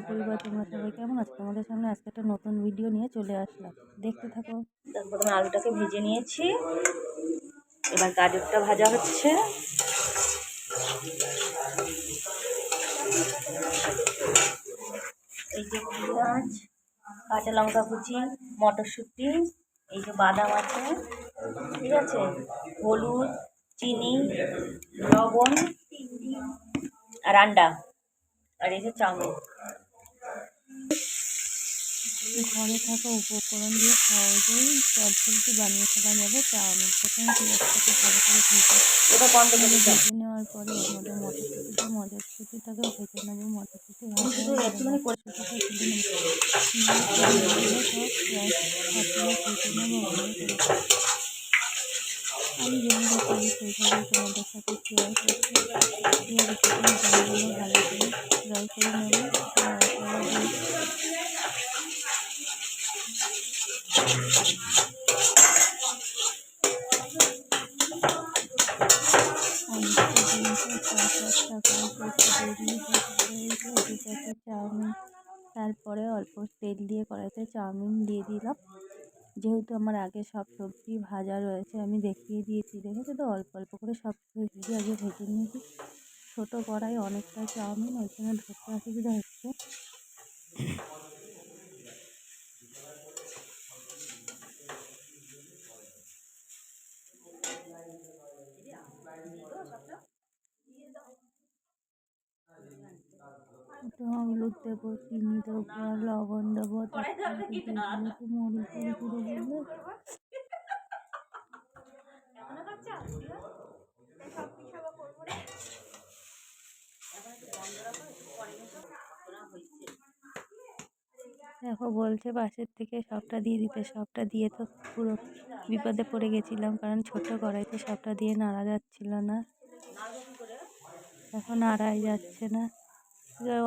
প্রিয় পরিবার তোমরা সবাই কেমন আছো? তোমাদের সামনে আজকে একটা নতুন ভিডিও নিয়ে চলে আসলাম। দেখতে থাকো। প্রথমে আলুটাকে ভেজে নিয়েছি। এবার গাজরটা ভাজা হচ্ছে। এই যে পেঁয়াজ, কাঁচা লঙ্কা কুচি, মটরশুঁটি, এই যে বাদাম আছে। ঠিক আছে? হলুদ, চিনি, লবণ আর আন্ডা। আর এই যে চাউমিন। ঘরে থাকা উপকরণ দিয়ে সহজেই চটজলদি বানিয়ে ফেলা যাবে। চাউমিন প্রথমে পেঁয়াজটাকে ভালো করে ভেজে ভেজে নেওয়ার পরে ওর মধ্যে মটরশুঁটিটা মটরশুঁটিটাকেও ভেজে নেব। মটরশুঁটি ভাজা একটুখানি গেলে করে আমি যেভাবে করি সেইভাবে তোমাদের সাথে শেয়ার করছি এবার জলগুলো ভালো করে করে চাউমিন, তারপরে অল্প তেল দিয়ে কড়াইতে চাউমিন দিয়ে দিলাম। যেহেতু আমার আগে সব সবজি ভাজা রয়েছে, আমি দেখিয়ে দিয়েছি। দেখেছ তো? অল্প অল্প করে সব সবজি আগে ভেজে নিয়েছি। ছোটো কড়াই অনেকটা চাউমিন, ওইখানে ধরতে অসুবিধা হচ্ছে। তো হলুদ দেবো চিনি দেবো লবণ দেবো একটু মরিচ গুঁড়ো দেবো দেখো বলছে পাশের থেকে সবটা দিয়ে দিতে সবটা দিয়ে তো পুরো বিপদে পড়ে গেছিলাম কারণ ছোট কড়াইতে সবটা দিয়ে নাড়া যাচ্ছিল না। এখন নাড়াই যাচ্ছে না।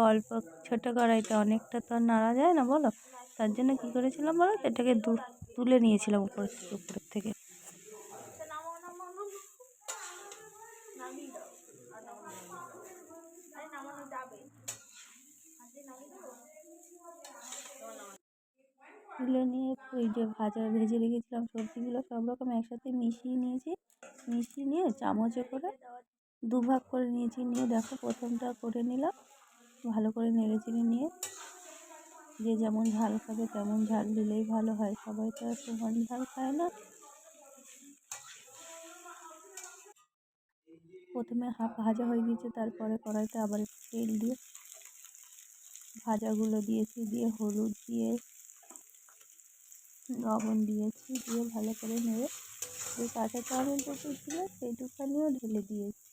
অল্প ছোটো কড়াইতে অনেকটা তো নাড়া যায় না, বলো? তার জন্য কী করেছিলাম বলো? এটাকে দু, তুলে নিয়েছিলাম উপর থেকে উপরের থেকে। তুলে নিয়ে ওই যে ভাজা ভেজে রেখেছিলাম, সবজিগুলো সব রকম একসাথে মিশিয়ে নিয়েছি। মিশিয়ে নিয়ে চামচে করে দুভাগ করে নিয়েছি। নিয়ে দেখো, প্রথমটা করে নিলাম। ভালো করে নেড়ে চেড়ে নিয়ে যে যেমন ঝাল খাবে তেমন ঝাল দিলেই ভালো হয়। সবাই তো আর সমান ঝাল খায় না। প্রথমে হাফ ভাজা হয়ে গিয়েছে, তারপরে কড়াইতে আবার একটু তেল দিয়ে ভাজাগুলো দিয়েছি, দিয়ে হলুদ দিয়ে লবণ দিয়েছি, দিয়ে ভালো করে নেড়ে যে কাঁচা চাউমিনটুকু ছিল সেইটুখানিও ঢেলে দিয়েছি।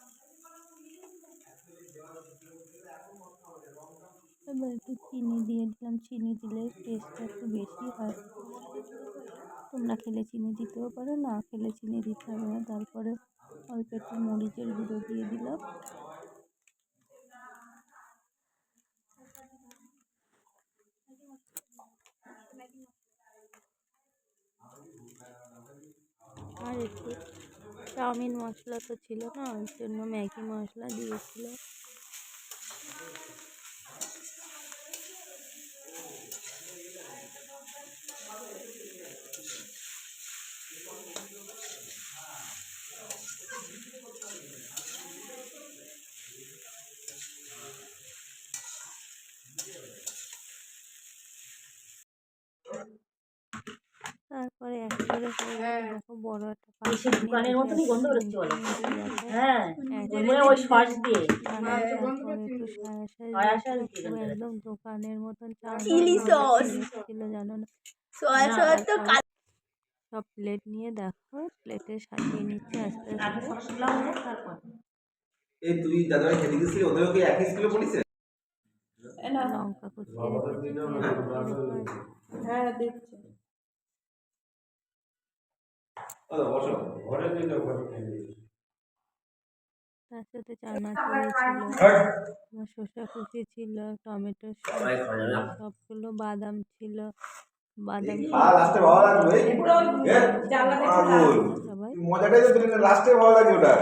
এবার একটু চিনি দিয়ে দিলাম। চিনি দিলে টেস্টটা একটু বেশি হয়। তোমরা খেলে চিনি দিতেও পারো, না খেলে চিনি দিতে হবে না। তারপরে অল্প একটু মরিচের গুঁড়ো দিয়ে দিলাম। আর একটু চাউমিন মশলা তো ছিল না, ওই জন্য ম্যাগি মশলা দিয়েছিলাম। বড় একটা দোকানের মতনই গন্ধ বেরোচ্ছে বলো। হ্যাঁ। একদম ওই সস দিয়ে। দোকানের মতন চিলি সস। ছিল জানো না? সয়া সস তো সব- সব প্লেট নিয়ে দেখো প্লেটে সাজিয়ে নিচ্ছে আস্তে আস্তে। সসগুলো হোক তারপর? এই তুই দাদাভাই খেতে গেছিলি ওদেরও কি একই স্কুলে পড়িছে লঙ্কা কুচিয়ে রেখেছি পেঁয়াজ হ্যাঁ দেখছি তার সাথে চানাচুর ছিল শসা কুচি ছিল টমেটো সবগুলো বাদাম ছিল বাদাম সবাই? মজাটাই তো না লাস্টে ভালো লাগে ওটা।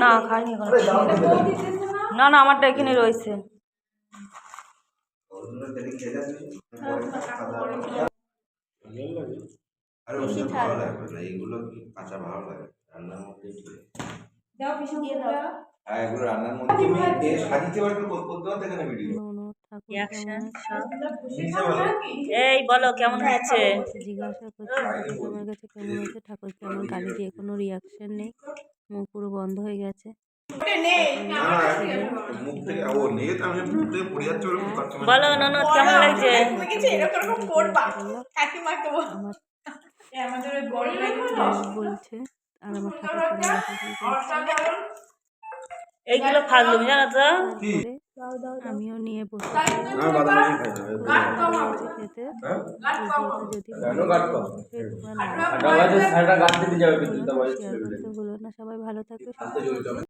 না খাইনি এখন। আরে দাও খেতে দাও। না না আমারটা এখানে রয়েছে। এই বলো কেমন হয়েছে জিজ্ঞাসা করছি কাছে ঠাকুর কেমন? গালি দিয়ে কোনো রিয়াকশন নেই? মুখ পুরো বন্ধ হয়ে গেছে। বলো ননদ কেমন লাগছে? বস বলছে আর আমার এইগুলো ফাজলুম জানো তো? আমিও নিয়ে বসে পড়েছি খেতে যদি ভুলো না সবাই ভালো থাকবে